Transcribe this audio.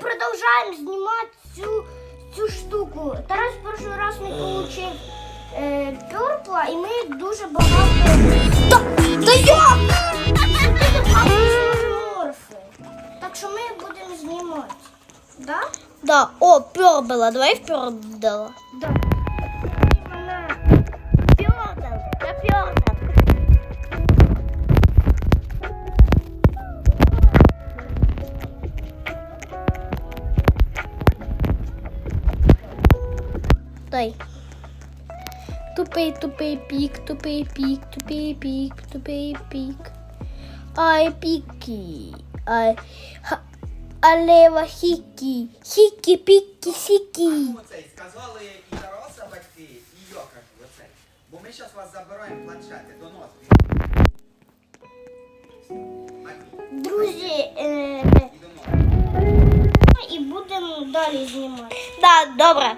продовжуємо знімати цю, цю штуку. Тарас перший раз не отримав е, пюрпла, і ми дуже багато. Та, та як? морфи. Так що ми будемо знімати. Да? Да, о, пёрдала, давай в пёрдала. Да. Дай. Тупий, тупий пік, тупий пік, тупий пік, тупий пік. Ай, піки. Ай, ха, алева хікі. Хікі, пікі, сікі. Оцей сказали і Тараса батьки, і оцей. Бо ми зараз вас забираємо планшети до нас. Друзі, е, і будемо далі знімати. Да, добре.